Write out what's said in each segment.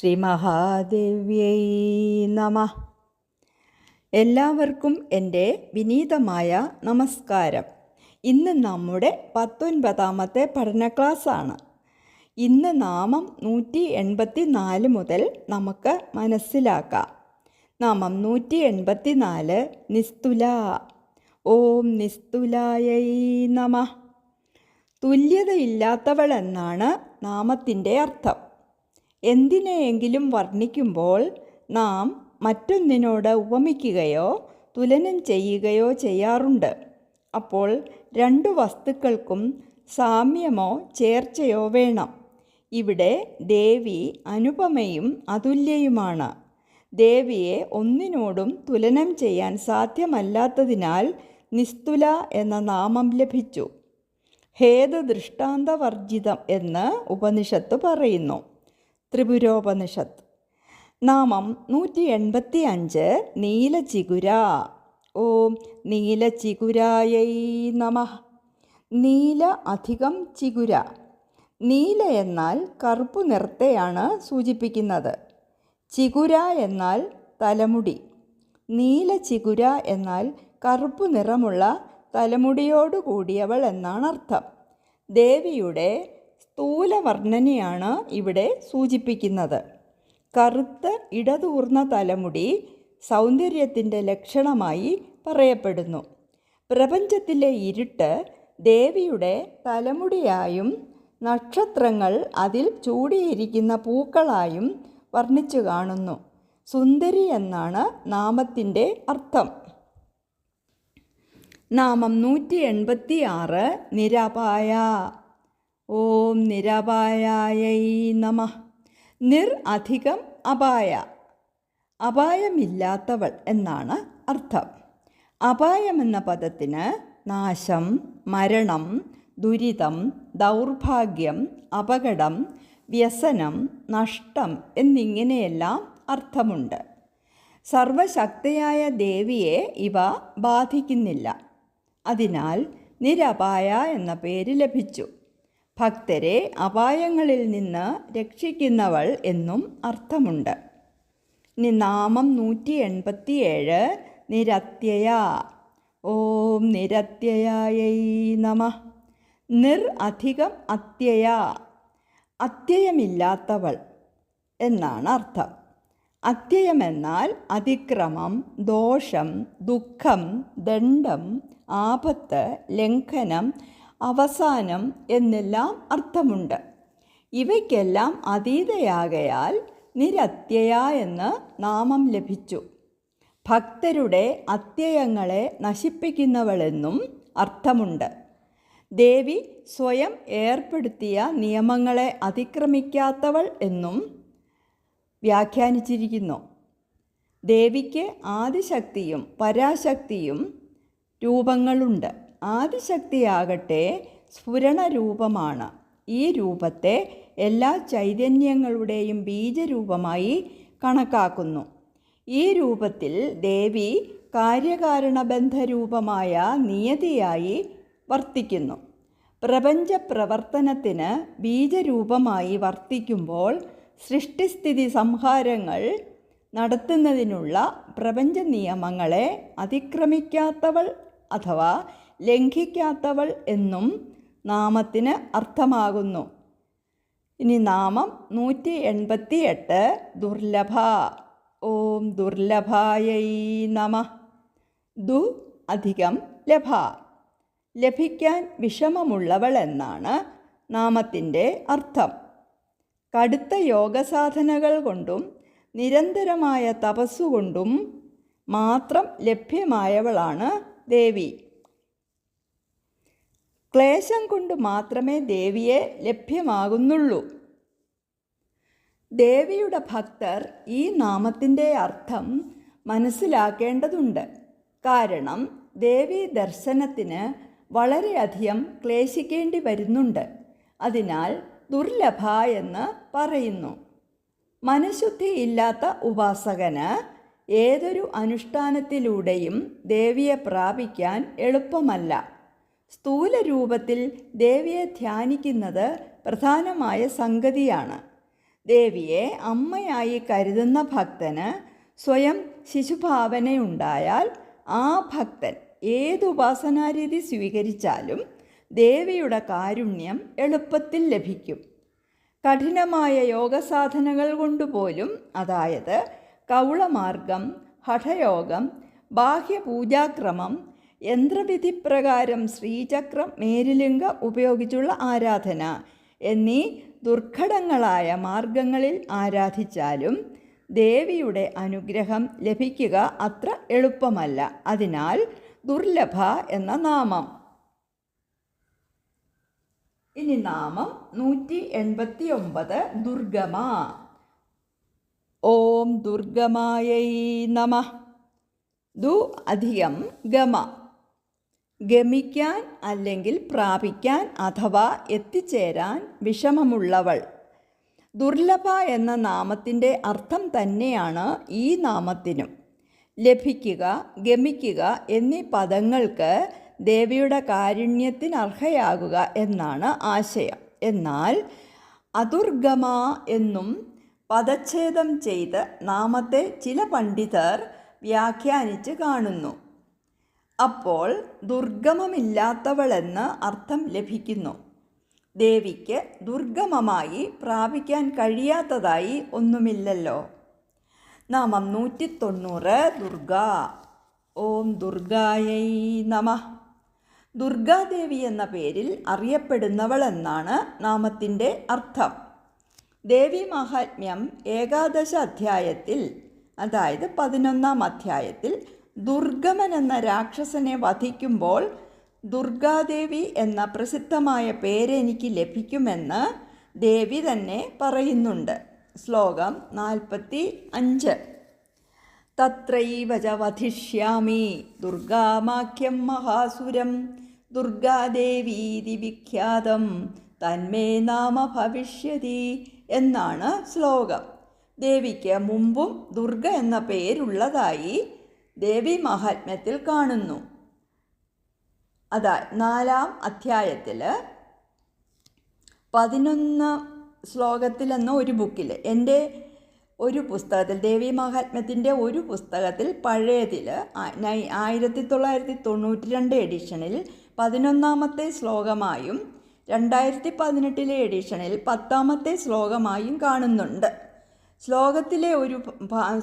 ശ്രീ മഹാദേവ്യൈ നമ. എല്ലാവർക്കും എന്റെ വിനീതമായ നമസ്കാരം. ഇന്ന് നമ്മുടെ പത്തൊൻപതാമത്തെ പഠന ക്ലാസ്സാണ്. ഇന്ന് നാമം നൂറ്റി എൺപത്തി നാല് മുതൽ നമുക്ക് മനസ്സിലാക്കാം. നാമം നൂറ്റി എൺപത്തി നാല് നിസ്തുല. ഓം നിസ്തുലായൈ നമ. തുല്യതയില്ലാത്തവൾ എന്നാണ് നാമത്തിന്റെ അർത്ഥം. എന്തിനെയെങ്കിലും വർണിക്കുമ്പോൾ നാം മറ്റൊന്നിനോട് ഉപമിക്കുകയോ തുലനം ചെയ്യുകയോ ചെയ്യാറുണ്ട്. അപ്പോൾ രണ്ടു വസ്തുക്കൾക്കും സാമ്യമോ ചേർച്ചയോ വേണം. ഇവിടെ ദേവി അനുപമയും അതുല്യയുമാണ്. ദേവിയെ ഒന്നിനോടും തുലനം ചെയ്യാൻ സാധ്യമല്ലാത്തതിനാൽ നിസ്തുല എന്ന നാമം ലഭിച്ചു. ഹേതുദൃഷ്ടാന്തവർജിതം എന്ന് ഉപനിഷത്ത് പറയുന്നു. ത്രിപുരോപനിഷത്ത്. നാമം നൂറ്റി എൺപത്തി അഞ്ച് നീലചിഗുര. ഓം നീലചിഗുരായൈ നമ. നീല അധികം ചിഗുര. നീല എന്നാൽ കറുപ്പു നിറത്തെയാണ് സൂചിപ്പിക്കുന്നത്. ചിഗുര എന്നാൽ തലമുടി. നീല ചിഗുര എന്നാൽ കറുപ്പ് നിറമുള്ള തലമുടിയോടു കൂടിയവൾ എന്നാണ് അർത്ഥം ദേവിയുടെ സ്ഥൂല വർണനയാണ് ഇവിടെ സൂചിപ്പിക്കുന്നത്. കറുത്ത ഇടതൂർന്ന തലമുടി സൗന്ദര്യത്തിന്റെ ലക്ഷണമായി പറയപ്പെടുന്നു. പ്രപഞ്ചത്തിലെ ഇരുട്ട് ദേവിയുടെ തലമുടിയായും നക്ഷത്രങ്ങൾ അതിൽ ചൂടിയിരിക്കുന്ന പൂക്കളായും വർണിച്ചു കാണുന്നു. സുന്ദരി എന്നാണ് നാമത്തിന്റെ അർത്ഥം. നാമം നൂറ്റി എൺപത്തി ആറ് നിരപായ ഓം നിരപായായൈ നമ. നിർ അധികം അപായ. അപായമില്ലാത്തവൾ എന്നാണ് അർത്ഥം. അപായമെന്ന പദത്തിന് നാശം മരണം ദുരിതം ദൗർഭാഗ്യം അപകടം വ്യസനം നഷ്ടം എന്നിങ്ങനെയെല്ലാം അർത്ഥമുണ്ട്. സർവശക്തയായ ദേവിയെ ഇവ ബാധിക്കുന്നില്ല. അതിനാൽ നിരപായ എന്ന പേര് ലഭിച്ചു. ഭക്തരെ അപായങ്ങളിൽ നിന്ന് രക്ഷിക്കുന്നവൾ എന്നും അർത്ഥമുണ്ട്. ഇനി നാമം നൂറ്റി എൺപത്തിയേഴ് നിരത്യയ. ഓം നിരത്യയായൈ നമ. നിർ അധികം അത്യയ. അത്യയമില്ലാത്തവൾ എന്നാണ് അർത്ഥം. അത്യയമെന്നാൽ അതിക്രമം ദോഷം ദുഃഖം ദണ്ഡം ആപത്ത് ലംഘനം അവസാനം എന്നെല്ലാം അർത്ഥമുണ്ട്. ഇവയ്ക്കെല്ലാം അതീതയാകയാൽ നിരത്യയ എന്ന് നാമം ലഭിച്ചു. ഭക്തരുടെ അത്യയങ്ങളെ നശിപ്പിക്കുന്നവളെന്നും അർത്ഥമുണ്ട്. ദേവി സ്വയം ഏർപ്പെടുത്തിയ നിയമങ്ങളെ അതിക്രമിക്കാത്തവൾ എന്നും വ്യാഖ്യാനിച്ചിരിക്കുന്നു. ദേവിക്ക് ആദിശക്തിയും പരാശക്തിയും രൂപങ്ങളുണ്ട്. ആദിശക്തിയാകട്ടെ സ്ഫുരണരൂപമാണ്. ഈ രൂപത്തെ എല്ലാ ചൈതന്യങ്ങളുടെയും ബീജരൂപമായി കണക്കാക്കുന്നു. ഈ രൂപത്തിൽ ദേവി കാര്യകാരണബന്ധരൂപമായ നിയതിയായി വർത്തിക്കുന്നു. പ്രപഞ്ച പ്രവർത്തനത്തിന് ബീജരൂപമായി വർത്തിക്കുമ്പോൾ സൃഷ്ടിസ്ഥിതി സംഹാരങ്ങൾ നടത്തുന്നതിനുള്ള പ്രപഞ്ച നിയമങ്ങളെ അതിക്രമിക്കാത്തവൾ അഥവാ ലംഘിക്കാത്തവൾ എന്നും നാമത്തിന് അർത്ഥമാകുന്നു. ഇനി നാമം നൂറ്റി എൺപത്തി എട്ട് ദുർലഭ. ഓം ദുർലഭായൈ നമ. ദു അധികം ലഭ. ലഭിക്കാൻ വിഷമമുള്ളവൾ എന്നാണ് നാമത്തിന്റെ അർത്ഥം. കടുത്ത യോഗസാധനകൾ കൊണ്ടും നിരന്തരമായ തപസ്സുകൊണ്ടും മാത്രം ലഭ്യമായവളാണ് ദേവി. ക്ലേശം കൊണ്ട് മാത്രമേ ദേവിയെ ലഭ്യമാകുന്നുള്ളൂ. ദേവിയുടെ ഭക്തർ ഈ നാമത്തിന്റെ അർത്ഥം മനസ്സിലാക്കേണ്ടതുണ്ട്. കാരണം ദേവി ദർശനത്തിന് വളരെയധികം ക്ലേശിക്കേണ്ടി വരുന്നുണ്ട്. അതിനാൽ ദുർലഭ എന്ന് പറയുന്നു. മനഃശുദ്ധിയില്ലാത്ത ഉപാസകന് ഏതൊരു അനുഷ്ഠാനത്തിലൂടെയും ദേവിയെ പ്രാപിക്കാൻ എളുപ്പമല്ല. സ്ഥൂല രൂപത്തിൽ ദേവിയെ ധ്യാനിക്കുന്നത് പ്രധാനമായ സംഗതിയാണ്. ദേവിയെ അമ്മയായി കരുതുന്ന ഭക്തന് സ്വയം ശിശുഭാവനയുണ്ടായാൽ ആ ഭക്തൻ ഏത് ഉപാസനാരീതി സ്വീകരിച്ചാലും ദേവിയുടെ കാരുണ്യം എളുപ്പത്തിൽ ലഭിക്കും. കഠിനമായ യോഗസാധനകൾ കൊണ്ടുപോലും അതായത് കൗളമാർഗം ഹഠയോഗം ബാഹ്യപൂജാക്രമം യന്ത്രവിധി പ്രകാരം ശ്രീചക്രം മേരുലിംഗ ഉപയോഗിച്ചുള്ള ആരാധന എന്നീ ദുർഘടങ്ങളായ മാർഗങ്ങളിൽ ആരാധിച്ചാലും ദേവിയുടെ അനുഗ്രഹം ലഭിക്കുക അത്ര എളുപ്പമല്ല. അതിനാൽ ദുർലഭ എന്ന നാമം. ഇനി നാമം നൂറ്റി എൺപത്തി ഒമ്പത് ദുർഗമ. ഓം ദുർഗമായൈ നമ. ദു അധികം ഗമ. ഗമിക്കാൻ അല്ലെങ്കിൽ പ്രാപിക്കാൻ അഥവാ എത്തിച്ചേരാൻ വിഷമമുള്ളവൾ. ദുർലഭ എന്ന നാമത്തിന്റെ അർത്ഥം തന്നെയാണ് ഈ നാമത്തിനും. ലഭിക്കുക ഗമിക്കുക എന്നീ പദങ്ങൾക്ക് ദേവിയുടെ കാരുണ്യത്തിന് അർഹയാകുക എന്നാണ് ആശയം. എന്നാൽ അതുർഗമ എന്നും പദച്ഛേദം ചെയ്ത് നാമത്തെ ചില പണ്ഡിതർ വ്യാഖ്യാനിച്ച് കാണുന്നു. അപ്പോൾ ദുർഗമമില്ലാത്തവളെന്ന് അർത്ഥം ലഭിക്കുന്നു. ദേവിക്ക് ദുർഗമമായി പ്രാപിക്കാൻ കഴിയാത്തതായി ഒന്നുമില്ലല്ലോ. നാമം നൂറ്റി തൊണ്ണൂറ് ദുർഗ. ഓം ദുർഗായൈ നമ. ദുർഗാദേവി എന്ന പേരിൽ അറിയപ്പെടുന്നവൾ എന്നാണ് നാമത്തിന്റെ അർത്ഥം. ദേവി മഹാത്മ്യം ഏകാദശ അധ്യായത്തിൽ അതായത് പതിനൊന്നാം അധ്യായത്തിൽ ദുർഗമൻ എന്ന രാക്ഷസനെ വധിക്കുമ്പോൾ ദുർഗാദേവി എന്ന പ്രസിദ്ധമായ പേര് എനിക്ക് ലഭിക്കുമെന്ന് ദേവി തന്നെ പറയുന്നുണ്ട്. ശ്ലോകം നാൽപ്പത്തി അഞ്ച് തത്രൈവ വധിഷ്യാമി ദുർഗാമാഖ്യം മഹാസുരം ദുർഗാദേവീതി വിഖ്യാതം തന്മേ നാമ ഭവിഷ്യതി എന്നാണ് ശ്ലോകം. ദേവിക്ക് മുമ്പും ദുർഗ എന്ന പേരുള്ളതായി ദേവി മഹാത്മ്യത്തിൽ കാണുന്നു. അതാ നാലാം അധ്യായത്തിൽ പതിനൊന്ന് ശ്ലോകത്തിലെന്ന ഒരു ബുക്കിൽ എന്റെ ഒരു പുസ്തകത്തിൽ ദേവി മഹാത്മ്യത്തിന്റെ ഒരു പുസ്തകത്തിൽ പഴയതിൽ ആയിരത്തി തൊള്ളായിരത്തി തൊണ്ണൂറ്റി രണ്ട് എഡിഷനിൽ പതിനൊന്നാമത്തെ ശ്ലോകമായും രണ്ടായിരത്തി പതിനെട്ടിലെ എഡിഷനിൽ പത്താമത്തെ ശ്ലോകമായും കാണുന്നുണ്ട്. ശ്ലോകത്തിലെ ഒരു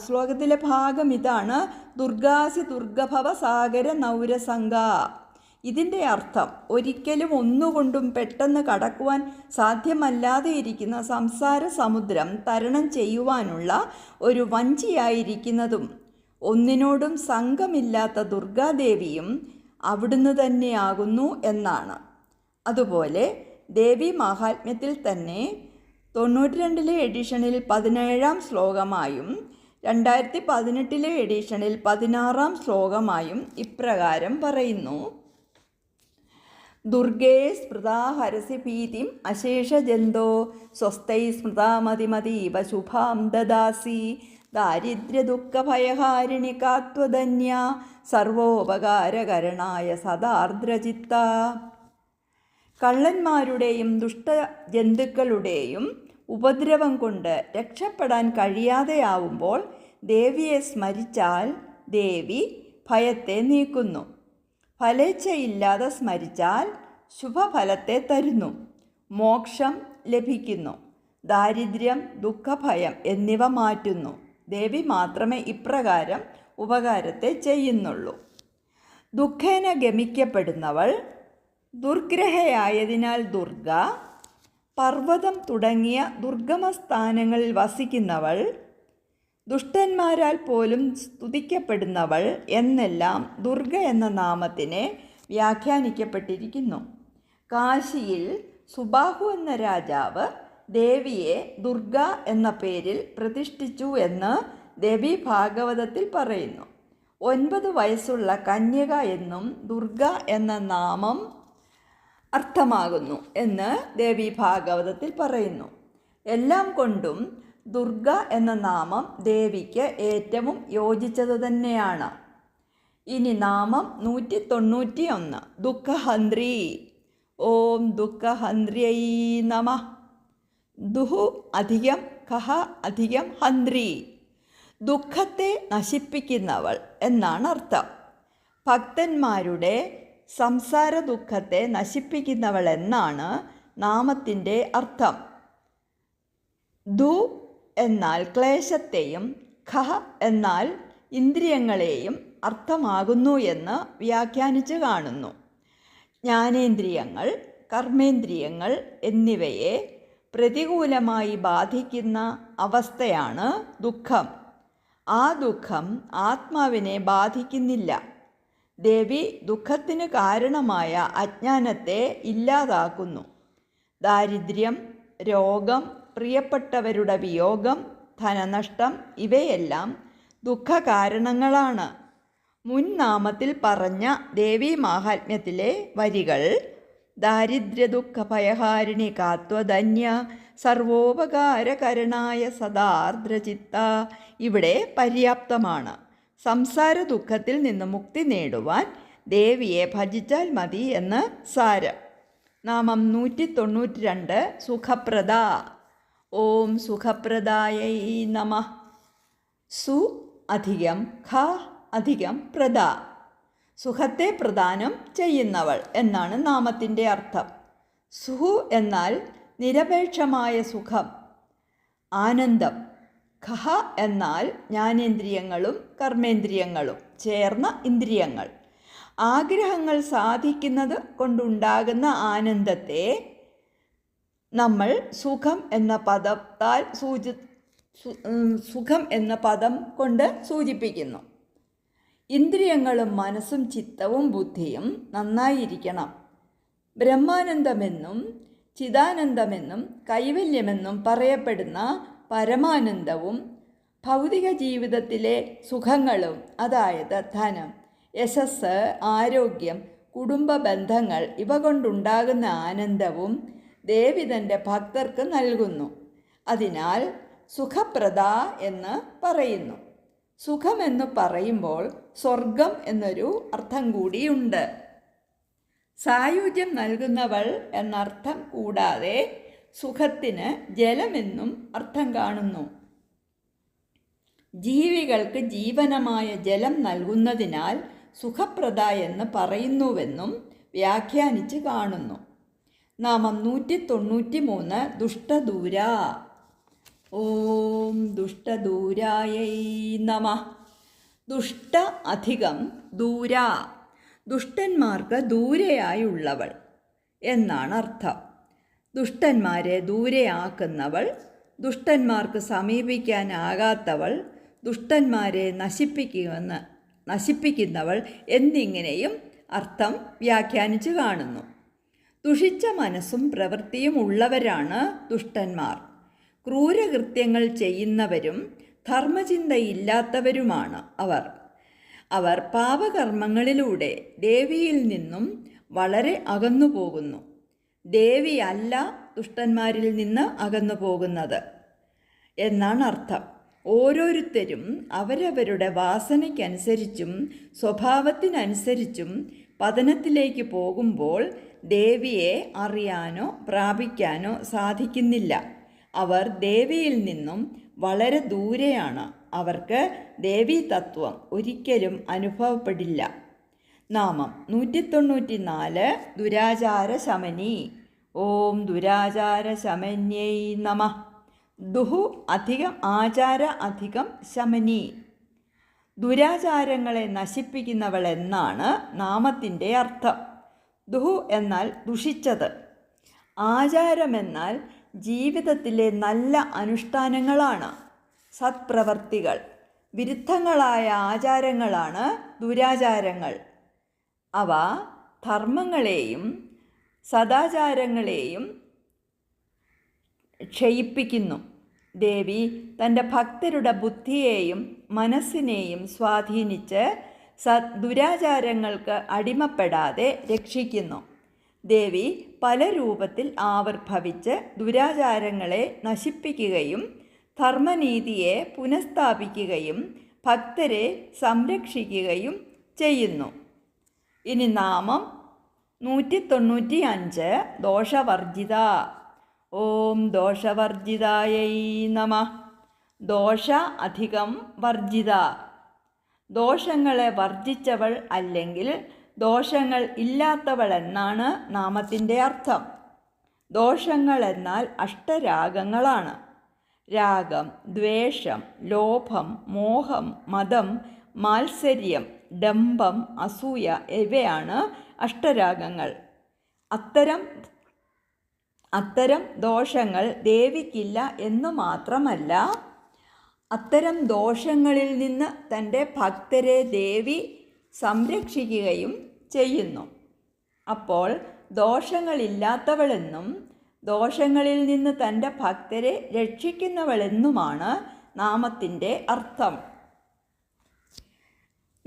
ശ്ലോകത്തിലെ ഭാഗം ഇതാണ് ദുർഗാസി ദുർഗഭവ സാഗര നൗരസംഗ. ഇതിന്റെ അർത്ഥം ഒരിക്കലും ഒന്നുകൊണ്ടും പെട്ടെന്ന് കടക്കുവാൻ സാധ്യമല്ലാതെ ഇരിക്കുന്ന സംസാര സമുദ്രം തരണം ചെയ്യുവാനുള്ള ഒരു വഞ്ചിയായിരിക്കുന്നതും ഒന്നിനോടും സംഘമില്ലാത്ത ദുർഗാദേവിയും അവിടുന്ന് തന്നെയാകുന്നു എന്നാണ്. അതുപോലെ ദേവി മാഹാത്മ്യത്തിൽ തന്നെ തൊണ്ണൂറ്റി രണ്ടിലെ എഡിഷനിൽ പതിനേഴാം ശ്ലോകമായും രണ്ടായിരത്തി പതിനെട്ടിലെ എഡിഷനിൽ പതിനാറാം ശ്ലോകമായും ഇപ്രകാരം പറയുന്നു. ദുർഗേ സ്മൃതാ ഹരസി ഭീതിം അശേഷജന്തോ സ്വസ്ഥൈ സ്മൃതാമതിമതീവ ശുഭാം ദദാസി ദാരിദ്ര്യദുഃഖഭയഹാരിണി കാത്വധന്യ സർവോപകാരകരണായ സദാർദ്രചിത്ത കള്ളന്മാരുടെയും ദുഷ്ടജന്തുക്കളുടെയും ഉപദ്രവം കൊണ്ട് രക്ഷപ്പെടാൻ കഴിയാതെയാവുമ്പോൾ ദേവിയെ സ്മരിച്ചാൽ ദേവി ഭയത്തെ നീക്കുന്നു. ഫലേച്ഛയില്ലാതെ സ്മരിച്ചാൽ ശുഭഫലത്തെ തരുന്നു. മോക്ഷം ലഭിക്കുന്നു. ദാരിദ്ര്യം ദുഃഖഭയം എന്നിവ മാറ്റുന്നു. ദേവി മാത്രമേ ഇപ്രകാരം ഉപകാരത്തെ ചെയ്യുന്നുള്ളൂ. ദുഃഖേന ഗമിക്കപ്പെടുന്നവൾ ദുർഗ്രഹയായതിനാൽ ദുർഗ പർവതം തുടങ്ങിയ ദുർഗമ സ്ഥാനങ്ങളിൽ വസിക്കുന്നവൾ ദുഷ്ടന്മാരാൽ പോലും സ്തുതിക്കപ്പെടുന്നവൾ എന്നെല്ലാം ദുർഗ എന്ന നാമത്തിന് വ്യാഖ്യാനിക്കപ്പെട്ടിരിക്കുന്നു. കാശിയിൽ സുബാഹു എന്ന രാജാവ് ദേവിയെ ദുർഗ എന്ന പേരിൽ പ്രതിഷ്ഠിച്ചു എന്ന് ദേവി ഭാഗവതത്തിൽ പറയുന്നു. ഒൻപത് വയസ്സുള്ള കന്യക എന്നും ദുർഗ എന്ന നാമം അർത്ഥമാകുന്നു എന്ന് ദേവി ഭാഗവതത്തിൽ പറയുന്നു. എല്ലാം കൊണ്ടും ദുർഗ എന്ന നാമം ദേവിക്ക് ഏറ്റവും യോജിച്ചത് തന്നെയാണ്. ഇനി നാമം നൂറ്റി തൊണ്ണൂറ്റി ഒന്ന് ദുഃഖഹന്ത്രി. ഓം ദുഃഖഹന്ത്രിയൈ നമ. ദുഹു അധികം കഹ അധികം ഹന്ത്രി. ദുഃഖത്തെ നശിപ്പിക്കുന്നവൾ എന്നാണ് അർത്ഥം. ഭക്തന്മാരുടെ സംസാര ദുഃഖത്തെ നശിപ്പിക്കുന്നവൾ എന്നാണ് നാമത്തിന്റെ അർത്ഥം. ദു എന്നാൽ ക്ലേശത്തെയും ഖ എന്നാൽ ഇന്ദ്രിയങ്ങളെയും അർത്ഥമാകുന്നു എന്ന് വ്യാഖ്യാനിച്ച് കാണുന്നു. ജ്ഞാനേന്ദ്രിയങ്ങൾ കർമ്മേന്ദ്രിയങ്ങൾ എന്നിവയെ പ്രതികൂലമായി ബാധിക്കുന്ന അവസ്ഥയാണ് ദുഃഖം. ആ ദുഃഖം ആത്മാവിനെ ബാധിക്കുന്നില്ല. ദേവി ദുഃഖത്തിന് കാരണമായ അജ്ഞാനത്തെ ഇല്ലാതാക്കുന്നു. ദാരിദ്ര്യം രോഗം പ്രിയപ്പെട്ടവരുടെ വിയോഗം ധനനഷ്ടം ഇവയെല്ലാം ദുഃഖകാരണങ്ങളാണ്. മുൻ നാമത്തിൽ പറഞ്ഞ ദേവീ മാഹാത്മ്യത്തിലെ വരികൾ ദാരിദ്ര്യ ദുഃഖ ഭയഹാരിണി കാത്വധന്യ സർവോപകാരകരണായ സദാർദ്രചിത്ത ഇവിടെ പര്യാപ്തമാണ്. സംസാര ദുഃഖത്തിൽ നിന്ന് മുക്തി നേടുവാൻ ദേവിയെ ഭജിച്ചാൽ മതി എന്ന് സാരം. നാമം നൂറ്റി തൊണ്ണൂറ്റി രണ്ട് സുഖപ്രദ. ഓം സുഖപ്രദായൈ നമ. സു അധികം ഖ അധികം പ്രദ. സുഖത്തെ പ്രദാനം ചെയ്യുന്നവൾ എന്നാണ് നാമത്തിന്റെ അർത്ഥം. സുഹു എന്നാൽ നിരപേക്ഷമായ സുഖം. ആനന്ദം ഖഹ എന്നാൽ ജ്ഞാനേന്ദ്രിയങ്ങളും കർമ്മേന്ദ്രിയങ്ങളും ചേർന്ന ഇന്ദ്രിയങ്ങൾ. ആഗ്രഹങ്ങൾ സാധിക്കുന്നത് കൊണ്ടുണ്ടാകുന്ന ആനന്ദത്തെ നമ്മൾ സുഖം എന്ന പദത്താൽ സൂചി സുഖം എന്ന പദം കൊണ്ട് സൂചിപ്പിക്കുന്നു. ഇന്ദ്രിയങ്ങളും മനസ്സും ചിത്തവും ബുദ്ധിയും നന്നായിരിക്കണം. ബ്രഹ്മാനന്ദമെന്നും ചിദാനന്ദമെന്നും കൈവല്യമെന്നും പറയപ്പെടുന്ന പരമാനന്ദവും ഭൗതിക ജീവിതത്തിലെ സുഖങ്ങളും അതായത് ധനം യശസ് ആരോഗ്യം കുടുംബ ബന്ധങ്ങൾ ഇവ കൊണ്ടുണ്ടാകുന്ന ആനന്ദവും ദേവി തന്റെ ഭക്തർക്ക് നൽകുന്നു. അതിനാൽ സുഖപ്രദ എന്ന് പറയുന്നു. സുഖമെന്ന് പറയുമ്പോൾ സ്വർഗം എന്നൊരു അർത്ഥം കൂടിയുണ്ട്. സായുജ്യം നൽകുന്നവൾ എന്നർത്ഥം കൂടാതെ സുഖത്തിന് ജലമെന്നും അർത്ഥം കാണുന്നു. ജീവികൾക്ക് ജീവനമായ ജലം നൽകുന്നതിനാൽ സുഖപ്രദ എന്ന് പറയുന്നുവെന്നും വ്യാഖ്യാനിച്ച് കാണുന്നു. നാമം നൂറ്റി തൊണ്ണൂറ്റി മൂന്ന് ദുഷ്ടദൂര. ഓം ദുഷ്ടദൂരായൈ നമ. ദുഷ്ട അധികം ദൂര. ദുഷ്ടന്മാർക്ക് ദൂരെയായുള്ളവൾ എന്നാണ് അർത്ഥം. ദുഷ്ടന്മാരെ ദൂരെയാക്കുന്നവൾ ദുഷ്ടന്മാർക്ക് സമീപിക്കാനാകാത്തവൾ ദുഷ്ടന്മാരെ നശിപ്പിക്കുമെന്ന് നശിപ്പിക്കുന്നവൾ എന്നിങ്ങനെയും അർത്ഥം വ്യാഖ്യാനിച്ചു കാണുന്നു. ദുഷിച്ച മനസ്സും പ്രവൃത്തിയും ഉള്ളവരാണ് ദുഷ്ടന്മാർ. ക്രൂരകൃത്യങ്ങൾ ചെയ്യുന്നവരും ധർമ്മചിന്തയില്ലാത്തവരുമാണ് അവർ. അവർ പാപകർമ്മങ്ങളിലൂടെ ദേവിയിൽ നിന്നും വളരെ അകന്നു പോകുന്നു ദേവിയല്ല ദുഷ്ടന്മാരിൽ നിന്ന് അകന്നു പോകുന്നത്. എന്നാണ് അർത്ഥം. ഓരോരുത്തരും അവരവരുടെ വാസനയ്ക്കനുസരിച്ചും സ്വഭാവത്തിനനുസരിച്ചും പതനത്തിലേക്ക് പോകുമ്പോൾ ദേവിയെ അറിയാനോ പ്രാപിക്കാനോ സാധിക്കുന്നില്ല. അവർ ദേവിയിൽ നിന്നും വളരെ ദൂരെയാണ്. അവർക്ക് ദേവീ തത്വം ഒരിക്കലും അനുഭവപ്പെടില്ല. നാമം. നൂറ്റി തൊണ്ണൂറ്റി നാല് ദുരാചാര ശമനി ഓം ദുരാചാര ശമന്യൈ നമ. ദുഹു അധികം ആചാര അധികം ശമനി. ദുരാചാരങ്ങളെ നശിപ്പിക്കുന്നവൾ എന്നാണ് നാമത്തിന്റെ അർത്ഥം. ദുഹു എന്നാൽ ദുഷിച്ചത്. ആചാരമെന്നാൽ ജീവിതത്തിലെ നല്ല അനുഷ്ഠാനങ്ങളാണ്. സത്പ്രവർത്തികൾ വിരുദ്ധങ്ങളായ ആചാരങ്ങളാണ് ദുരാചാരങ്ങൾ. അവ ധർമ്മങ്ങളെയും സദാചാരങ്ങളെയും ക്ഷയിപ്പിക്കുന്നു. ദേവി തന്റെ ഭക്തരുടെ ബുദ്ധിയെയും മനസ്സിനെയും സ്വാധീനിച്ച് സ ദുരാചാരങ്ങൾക്ക് അടിമപ്പെടാതെ രക്ഷിക്കുന്നു. ദേവി പല രൂപത്തിൽ ആവിർഭവിച്ച് ദുരാചാരങ്ങളെ നശിപ്പിക്കുകയും ധർമ്മനീതിയെ പുനഃസ്ഥാപിക്കുകയും ഭക്തരെ സംരക്ഷിക്കുകയും ചെയ്യുന്നു. ഇനി നാമം നൂറ്റി തൊണ്ണൂറ്റി അഞ്ച് ദോഷവർജിത. ഓം ദോഷവർജിതായൈ നമ. ദോഷ അധികം വർജിത. ദോഷങ്ങളെ വർജിച്ചവൾ അല്ലെങ്കിൽ ദോഷങ്ങൾ ഇല്ലാത്തവൾ എന്നാണ് നാമത്തിന്റെ അർത്ഥം. ദോഷങ്ങൾ എന്നാൽ അഷ്ടരാഗങ്ങളാണ്. രാഗം ദ്വേഷം ലോഭം മോഹം മതം മാത്സര്യം ഡംബം അസൂയ ഇവയാണ് അഷ്ടരാഗങ്ങൾ. അത്തരം അത്തരം ദോഷങ്ങൾ ദേവിക്കില്ല എന്നു മാത്രമല്ല അത്തരം ദോഷങ്ങളിൽ നിന്ന് തന്റെ ഭക്തരെ ദേവി സംരക്ഷിക്കുകയും ചെയ്യുന്നു. അപ്പോൾ ദോഷങ്ങളില്ലാത്തവളെന്നും ദോഷങ്ങളിൽ നിന്ന് തന്റെ ഭക്തരെ രക്ഷിക്കുന്നവളെന്നുമാണ് നാമത്തിന്റെ അർത്ഥം.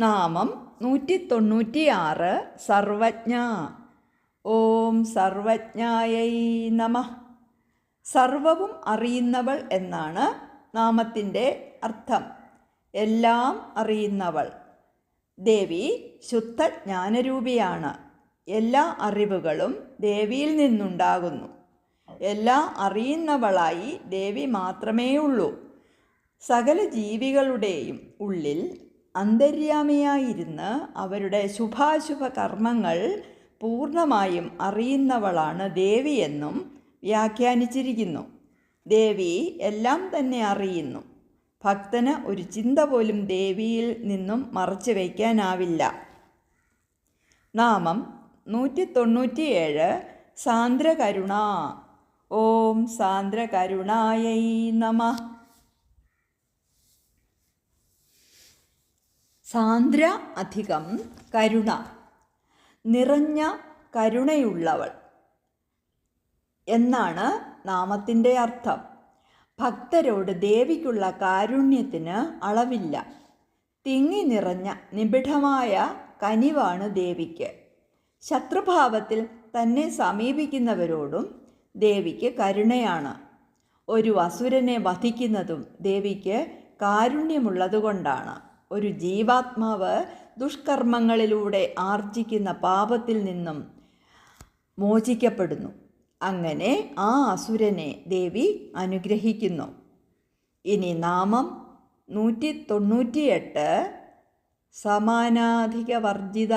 നാമം നൂറ്റി തൊണ്ണൂറ്റിയാറ് സർവജ്ഞ. ഓം സർവജ്ഞായൈ നമ. സർവവും അറിയുന്നവൾ എന്നാണ് നാമത്തിന്റെ അർത്ഥം. എല്ലാം അറിയുന്നവൾ. ദേവി ശുദ്ധ ജ്ഞാനരൂപിയാണ് എല്ലാ അറിവുകളും ദേവിയിൽ നിന്നുണ്ടാകുന്നു. എല്ലാം അറിയുന്നവളായി ദേവി മാത്രമേ ഉള്ളൂ സകല ജീവികളുടെയും ഉള്ളിൽ അന്തര്യാമിയായിരുന്ന് അവരുടെ ശുഭാശുഭ കർമ്മങ്ങൾ പൂർണമായും അറിയുന്നവളാണ് ദേവിയെന്നും വ്യാഖ്യാനിച്ചിരിക്കുന്നു. ദേവി എല്ലാം തന്നെ അറിയുന്നു. ഭക്തന് ഒരു ചിന്ത പോലും ദേവിയിൽ നിന്നും മറച്ചു വയ്ക്കാനാവില്ല. നാമം നൂറ്റി തൊണ്ണൂറ്റിയേഴ് സാന്ദ്രകരുണ. ഓം സാന്ദ്രകരുണായൈ നമ. സാന്ദ്ര അധികം കരുണ. നിറഞ്ഞ കരുണയുള്ളവൾ എന്നാണ് നാമത്തിന്റെ അർത്ഥം. ഭക്തരോട് ദേവിക്കുള്ള കാരുണ്യത്തിന് അളവില്ല. തിങ്ങി നിറഞ്ഞ നിബിഡമായ കനിവാണ് ദേവിക്ക്. ശത്രുഭാവത്തിൽ തന്നെ സമീപിക്കുന്നവരോടും ദേവിക്ക് കരുണയാണ്. ഒരു അസുരനെ വധിക്കുന്നതും ദേവിക്ക് കാരുണ്യമുള്ളതുകൊണ്ടാണ്. ഒരു ജീവാത്മാവ് ദുഷ്കർമ്മങ്ങളിലൂടെ ആർജിക്കുന്ന പാപത്തിൽ നിന്നും മോചിക്കപ്പെടുന്നു. അങ്ങനെ ആ അസുരനെ ദേവി അനുഗ്രഹിക്കുന്നു. ഇനി നാമം നൂറ്റി തൊണ്ണൂറ്റിയെട്ട് സമാനാധിക വർജിത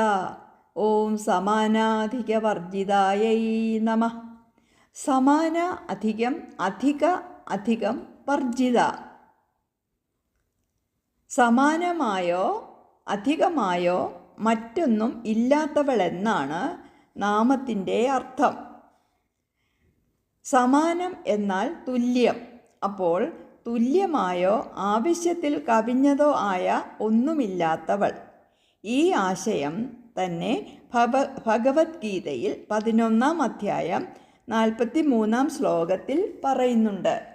ഓം സമാനാധിക വർജിതായൈ നമ. സമാന അധികം അധിക അധികം വർജിത. സമാനമായോ അധികമായോ മറ്റൊന്നും ഇല്ലാത്തവളെന്നാണ് നാമത്തിന്റെ അർത്ഥം. സമാനം എന്നാൽ തുല്യം. അപ്പോൾ തുല്യമായോ ആവശ്യത്തിൽ കവിഞ്ഞതോ ആയ ഒന്നുമില്ലാത്തവൾ. ഈ ആശയം തന്നെ ഭഗ ഭഗവത്ഗീതയിൽ പതിനൊന്നാം അധ്യായം നാൽപ്പത്തി മൂന്നാം ശ്ലോകത്തിൽ പറയുന്നുണ്ട്.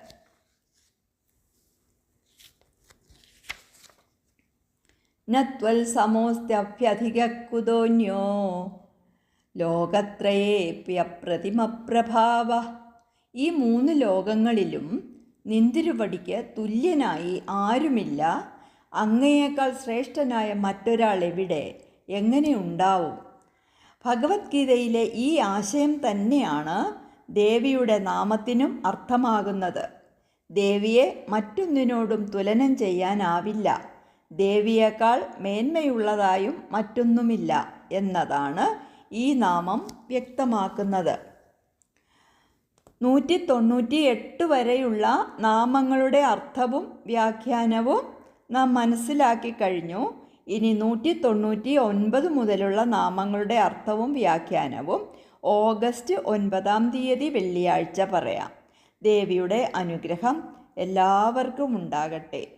നത്വൽ സമോസ്ത്യഭ്യധികുതോന്യോ ലോകത്രയേപ്യപ്രതിമപ്രഭാവ ഈ മൂന്ന് ലോകങ്ങളിലും നിന്തിരുവടിക്ക് തുല്യനായി ആരുമില്ല. അങ്ങയേക്കാൾ ശ്രേഷ്ഠനായ മറ്റൊരാൾ എവിടെ എങ്ങനെ ഉണ്ടാവും? ഭഗവത്ഗീതയിലെ ഈ ആശയം തന്നെയാണ് ദേവിയുടെ നാമത്തിനും അർത്ഥമാകുന്നത്. ദേവിയെ മറ്റൊന്നിനോടും തുലനം ചെയ്യാനാവില്ല. ദേവിയേക്കാൾ മേന്മയുള്ളതായും മറ്റൊന്നുമില്ല എന്നതാണ് ഈ നാമം വ്യക്തമാക്കുന്നത്. നൂറ്റി തൊണ്ണൂറ്റി എട്ട് വരെയുള്ള നാമങ്ങളുടെ അർത്ഥവും വ്യാഖ്യാനവും നാം മനസ്സിലാക്കി കഴിഞ്ഞു. ഇനി നൂറ്റി തൊണ്ണൂറ്റി ഒൻപത് മുതലുള്ള നാമങ്ങളുടെ അർത്ഥവും വ്യാഖ്യാനവും ഓഗസ്റ്റ് ഒൻപതാം തീയതി വെള്ളിയാഴ്ച പറയാം. ദേവിയുടെ അനുഗ്രഹം എല്ലാവർക്കും ഉണ്ടാകട്ടെ.